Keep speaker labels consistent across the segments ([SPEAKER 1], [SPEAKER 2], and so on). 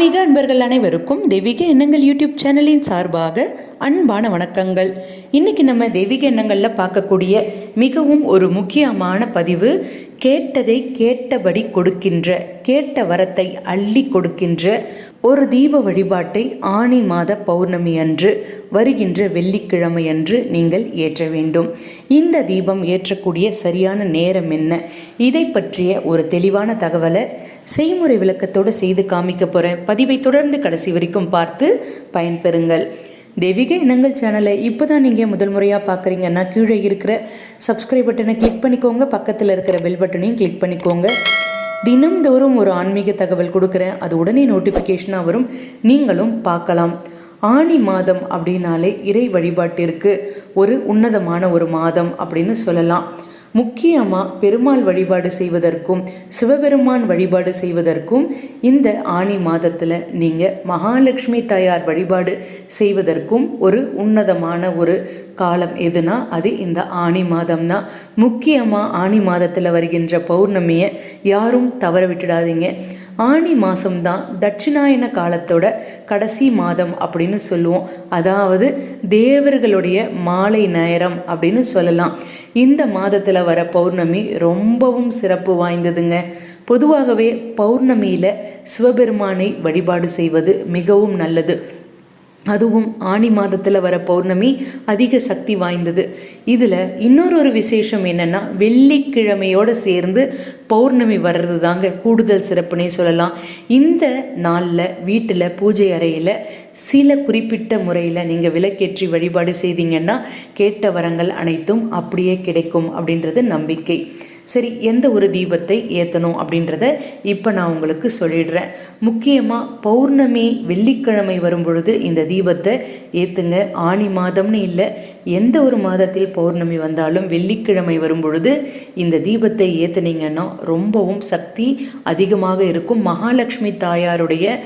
[SPEAKER 1] ஆன்மீக அன்பர்கள் அனைவருக்கும் தெய்வீக எண்ணங்கள் யூடியூப் சேனலின் சார்பாக அன்பான வணக்கங்கள். இன்னைக்கு நம்ம தெய்வீக எண்ணங்களில் பார்க்கக்கூடிய மிகவும் ஒரு முக்கியமான பதிவு கேட்டதை கேட்டபடி கொடுக்கின்ற கேட்ட வரத்தை அள்ளி கொடுக்கின்ற ஒரு தீப வழிபாட்டை ஆணி மாத பௌர்ணமி அன்று வருகின்ற வெள்ளிக்கிழமை அன்று நீங்கள் ஏற்ற வேண்டும். இந்த தீபம் ஏற்றக்கூடிய சரியான நேரம் என்ன? இதை பற்றிய ஒரு தெளிவான தகவலை செய்முறை விளக்கத்தோடு செய்து காமிக்க போகிறேன் பதிவை தொடர்ந்து கடைசி வரைக்கும் பார்த்து பயன்பெறுங்கள். தெய்வீக இனங்கள் சேனலை இப்போ தான் நீங்கள் முதல் முறையாக பார்க்குறீங்கன்னா கீழே இருக்கிற சப்ஸ்கிரைப் பட்டனை கிளிக் பண்ணிக்கோங்க. பக்கத்தில் இருக்கிற பெல் பட்டனையும் கிளிக் பண்ணிக்கோங்க. தினம்தோறும் ஒரு ஆன்மீக தகவல் கொடுக்குறேன். அது உடனே நோட்டிஃபிகேஷனாக வரும். நீங்களும் பார்க்கலாம். ஆணி மாதம் அப்படின்னாலே இறை வழிபாட்டிற்கு ஒரு உன்னதமான ஒரு மாதம் அப்படின்னு சொல்லலாம். முக்கியமாக பெருமாள் வழிபாடு செய்வதற்கும் சிவபெருமான் வழிபாடு செய்வதற்கும் இந்த ஆணி மாதத்தில் நீங்கள் மகாலட்சுமி தாயார் வழிபாடு செய்வதற்கும் ஒரு உன்னதமான ஒரு காலம் எதுனா அது இந்த ஆணி மாதம் தான் முக்கியமாக ஆணி மாதத்தில் வருகின்ற பௌர்ணமியை யாரும் தவற விட்டுடாதீங்க. ஆணி மாதம்தான் தட்சிணாயன காலத்தோட கடைசி மாதம் அப்படின்னு சொல்லுவோம். அதாவது தேவர்களுடைய மாலை நேரம் அப்படின்னு சொல்லலாம். இந்த மாதத்தில் வர பௌர்ணமி ரொம்பவும் சிறப்பு வாய்ந்ததுங்க. பொதுவாகவே பௌர்ணமியில் சிவபெருமானை வழிபாடு செய்வது மிகவும் நல்லது. அதுவும் ஆணி மாதத்தில் வர பௌர்ணமி அதிக சக்தி வாய்ந்தது. இதில் இன்னொரு ஒரு விசேஷம் என்னென்னா வெள்ளிக்கிழமையோடு சேர்ந்து பௌர்ணமி வர்றது தாங்க கூடுதல் சிறப்புனே சொல்லலாம். இந்த நாளில் வீட்டில் பூஜை அறையில் சில குறிப்பிட்ட முறையில் நீங்கள் விளக்கேற்றி வழிபாடு செய்தீங்கன்னா கேட்ட வரங்கள் அனைத்தும் அப்படியே கிடைக்கும் அப்படின்றது நம்பிக்கை. சரி எந்த ஒரு தீபத்தை ஏற்றணும் அப்படின்றத இப்போ நான் உங்களுக்கு சொல்லிடுறேன். முக்கியமாக பௌர்ணமி வெள்ளிக்கிழமை வரும் பொழுது இந்த தீபத்தை ஏற்றுங்க ஆணி மாதம்னு இல்லை எந்த ஒரு மாதத்தில் பௌர்ணமி வந்தாலும் வெள்ளிக்கிழமை வரும் பொழுது இந்த தீபத்தை ஏற்றுனீங்கன்னா ரொம்பவும் சக்தி அதிகமாக இருக்கும். மகாலட்சுமி தாயாருடைய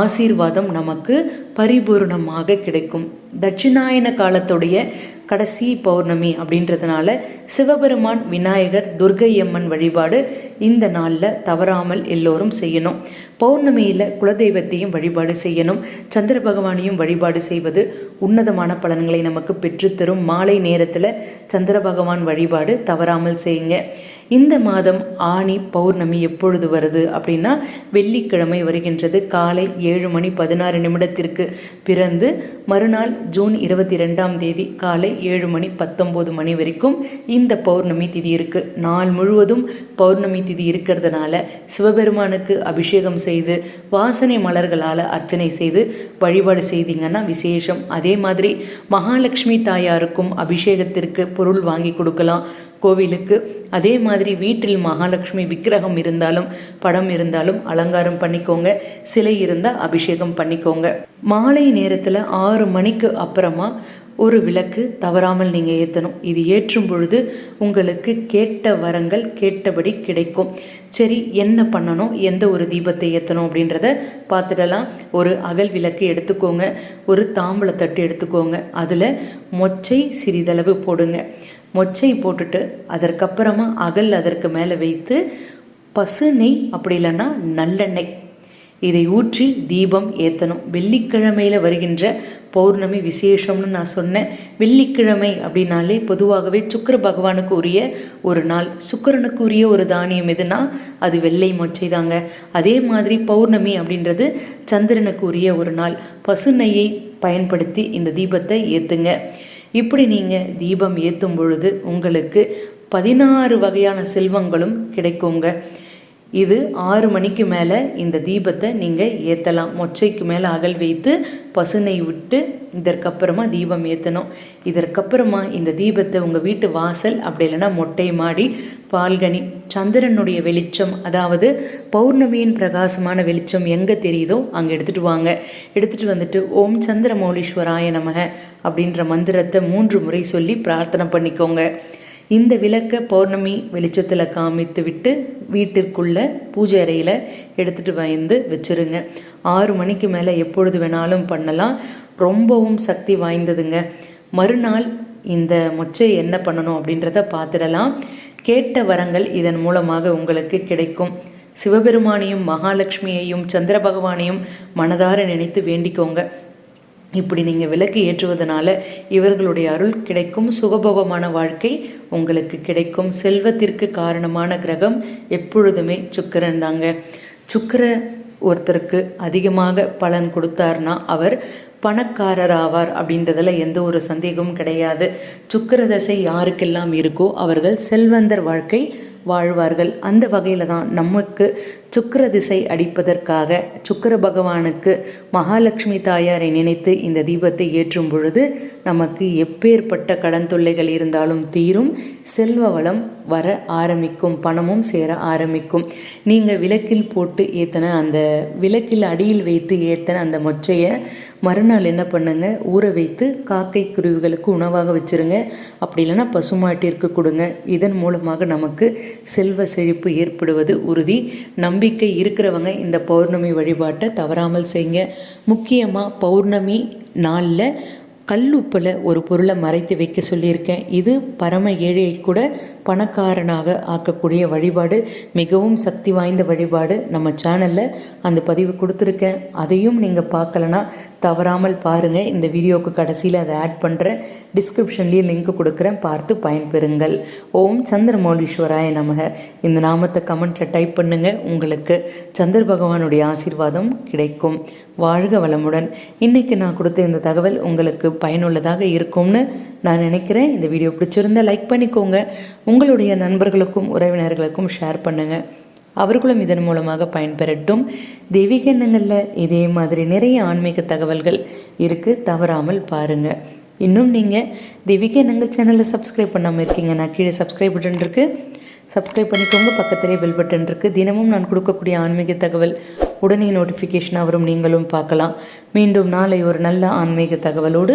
[SPEAKER 1] ஆசீர்வாதம் நமக்கு பரிபூர்ணமாக கிடைக்கும். தட்சிணாயன காலத்துடைய கடைசி பௌர்ணமி அப்படின்றதுனால சிவபெருமான் விநாயகர் துர்கையம்மன் வழிபாடு இந்த நாளில் தவறாமல் எல்லோரும் செய்யணும். பௌர்ணமியில் குலதெய்வத்தையும் வழிபாடு செய்யணும். சந்திர பகவானையும் வழிபாடு செய்வது உன்னதமான பலன்களை நமக்கு பெற்றுத்தரும். மாலை நேரத்தில் சந்திர பகவான் வழிபாடு தவறாமல் செய்யுங்க. இந்த மாதம் ஆணி பௌர்ணமி எப்பொழுது வருது அப்படின்னா வெள்ளிக்கிழமை வருகின்றது. காலை ஏழு மணி பதினாறு நிமிடத்திற்கு பிறந்து மறுநாள் ஜூன் இருபத்தி ரெண்டாம் தேதி காலை ஏழு மணி பத்தொம்போது மணி வரைக்கும் இந்த பௌர்ணமி திதி இருக்குது நாள் முழுவதும் பௌர்ணமி திதி இருக்கிறதுனால சிவபெருமானுக்கு அபிஷேகம் செய்து வாசனை மலர்களால் அர்ச்சனை செய்து வழிபாடு செய்தீங்கன்னா விசேஷம். அதே மாதிரி மகாலட்சுமி தாயாருக்கும் அபிஷேகத்திற்கு பொருள் வாங்கி கொடுக்கலாம். கோவிலுக்கு. அதே மாதிரி வீட்டில் மகாலட்சுமி விக்கிரகம் இருந்தாலும் படம் இருந்தாலும் அலங்காரம் பண்ணிக்கோங்க. சிலை இருந்தால் அபிஷேகம் பண்ணிக்கோங்க. மாலை நேரத்தில் ஆறு மணிக்கு அப்புறமா ஒரு விளக்கு தவறாமல் நீங்கள் ஏற்றணும் இது ஏற்றும் பொழுது உங்களுக்கு கேட்ட வரங்கள் கேட்டபடி கிடைக்கும். சரி என்ன பண்ணணும்? எந்த ஒரு தீபத்தை ஏற்றணும் அப்படின்றத பார்த்துடலாம். ஒரு அகல் விளக்கு எடுத்துக்கோங்க. ஒரு தாம்பளத்தட்டு எடுத்துக்கோங்க. அதில் மொச்சை சிறிதளவு போடுங்க. மொச்சை போட்டுட்டு அதற்கப்புறமா அகல் அதற்கு மேலே வைத்து பசு நெய் அப்படி இல்லைன்னா நல்லெண்ணெய். இதை ஊற்றி தீபம் ஏற்றணும் வெள்ளிக்கிழமையில் வருகின்ற பௌர்ணமி விசேஷம்னு நான் சொன்னேன். வெள்ளிக்கிழமை அப்படின்னாலே பொதுவாகவே சுக்கர பகவானுக்கு உரிய ஒரு நாள். சுக்கரனுக்கு உரிய ஒரு தானியம் எதுனா அது வெள்ளை மொச்சை தாங்க. அதே மாதிரி பௌர்ணமி அப்படின்றது சந்திரனுக்கு உரிய ஒரு நாள். பசு நெய்யை பயன்படுத்தி இந்த தீபத்தை ஏற்றுங்க இப்படி நீங்கள் தீபம் ஏற்றும் பொழுது உங்களுக்கு பதினாறு வகையான செல்வங்களும் கிடைக்குங்க. இது ஆறு மணிக்கு மேலே இந்த தீபத்தை நீங்கள் ஏற்றலாம் மொச்சைக்கு மேலே அகல் வைத்து பசுனை விட்டு இதற்கப்புறமா தீபம் ஏற்றணும் இதற்கப்புறமா இந்த தீபத்தை உங்கள் வீட்டு வாசல் அப்படி இல்லைன்னா மொட்டை மாடி பால்கனி சந்திரனுடைய வெளிச்சம் அதாவது பௌர்ணமியின் பிரகாசமான வெளிச்சம் எங்கே தெரியுதோ அங்கே எடுத்துகிட்டு வாங்க. எடுத்துகிட்டு வந்துட்டு ஓம் சந்திர மௌலீஸ்வராய நமக அப்படின்ற மந்திரத்தை மூன்று முறை சொல்லி பிரார்த்தனை பண்ணிக்கோங்க. இந்த விளக்கை பௌர்ணமி வெளிச்சத்தில் காமித்து விட்டு வீட்டிற்குள்ளே பூஜை அறையில் எடுத்துகிட்டு வந்து வச்சுருங்க. ஆறு மணிக்கு மேலே எப்பொழுது வேணாலும் பண்ணலாம். ரொம்பவும் சக்தி வாய்ந்ததுங்க. மறுநாள் இந்த மொச்சை என்ன பண்ணணும் அப்படின்றத பார்த்துடலாம். கேட்ட வரங்கள் இதன் மூலமாக உங்களுக்கு கிடைக்கும். சிவபெருமானையும் மகாலட்சுமியையும் சந்திர பகவானையும் மனதார நினைத்து வேண்டிக்கோங்க. இப்படி நீங்கள் விளக்கு ஏற்றுவதனால இவர்களுடைய அருள் கிடைக்கும் சுகபோகமான வாழ்க்கை உங்களுக்கு கிடைக்கும். செல்வத்திற்கு காரணமான கிரகம் எப்பொழுதுமே சுக்கரன் தாங்க. சுக்கர ஒருத்தருக்கு அதிகமாக பலன் கொடுத்தார்னா அவர் பணக்காரர் ஆவார் அப்படின்றதில் எந்த ஒரு சந்தேகமும் கிடையாது. சுக்கிர தசை யாருக்கெல்லாம் இருக்கோ அவர்கள் செல்வந்தர் வாழ்க்கை வாழ்வார்கள். அந்த வகையில் தான் நமக்கு சுக்கிர திசை அடிப்பதற்காக சுக்கிர பகவானுக்கு மகாலட்சுமி தாயாரை நினைத்து இந்த தீபத்தை ஏற்றும் பொழுது நமக்கு எப்பேற்பட்ட கடன் தொல்லைகள் இருந்தாலும் தீரும். செல்வ வளம் வர ஆரம்பிக்கும் பணமும் சேர ஆரம்பிக்கும். நீங்கள் விளக்கில் போட்டு ஏற்றின அந்த விளக்கில் அடியில் வைத்து ஏற்றின அந்த மொச்சையை மறுநாள் என்ன பண்ணுங்க? ஊற வைத்து காக்கை குருவிகளுக்கு உணவாக வச்சுருங்க. அப்படி இல்லைன்னா பசுமாட்டிற்கு கொடுங்க. இதன் மூலமாக நமக்கு செல்வ செழிப்பு ஏற்படுவது உறுதி. நம்பிக்கை இருக்கிறவங்க இந்த பௌர்ணமி வழிபாட்டை தவறாமல் செய்யுங்க. முக்கியமாக பௌர்ணமி நாளில் கல்லுப்பில் ஒரு பொருளை மறைத்து வைக்க சொல்லியிருக்கேன். இது பரம ஏழையை கூட பணக்காரனாக ஆக்கக்கூடிய வழிபாடு மிகவும் சக்தி வாய்ந்த வழிபாடு நம்ம சேனலில் அந்த பதிவு கொடுத்துருக்கேன். அதையும் நீங்கள் பார்க்கலனா தவறாமல் பாருங்கள் இந்த வீடியோவுக்கு கடைசியில் அதை ஆட் பண்ணுறேன் டிஸ்கிரிப்ஷன்லேயும் லிங்க் கொடுக்குறேன். பார்த்து பயன்பெறுங்கள். ஓம் சந்திரமௌலீஸ்வராய நமக. இந்த நாமத்தை கமெண்ட்டில் டைப் பண்ணுங்கள் உங்களுக்கு சந்திர பகவானுடைய ஆசீர்வாதம் கிடைக்கும். வாழ்க வளமுடன். இன்றைக்கி நான் கொடுத்த இந்த தகவல் உங்களுக்கு பயனுள்ளதாக இருக்கும்னு நான் நினைக்கிறேன் இந்த வீடியோ பிடிச்சிருந்தா லைக் பண்ணிக்கோங்க. உங்களுடைய நண்பர்களுக்கும் உறவினர்களுக்கும் ஷேர் பண்ணுங்கள் அவர்களும் இதன் மூலமாக பயன்பெறட்டும். தெய்வீக எண்ணங்களில் இதே மாதிரி நிறைய ஆன்மீக தகவல்கள் இருக்குது தவறாமல் பாருங்கள் இன்னும் நீங்கள் தெய்வீக எண்ணங்கள் சேனலை சப்ஸ்கிரைப் பண்ணாமல் இருக்கீங்க நான் கீழே சப்ஸ்கிரைப் பட்டன் இருக்குது சப்ஸ்கிரைப் பண்ணிக்கோங்க. பக்கத்திலே பெல் பட்டன் இருக்குது தினமும் நான் கொடுக்கக்கூடிய ஆன்மீக தகவல் உடனே நோட்டிஃபிகேஷன் வரும். நீங்களும் பார்க்கலாம். மீண்டும் நாளை ஒரு நல்ல ஆன்மீக தகவலோடு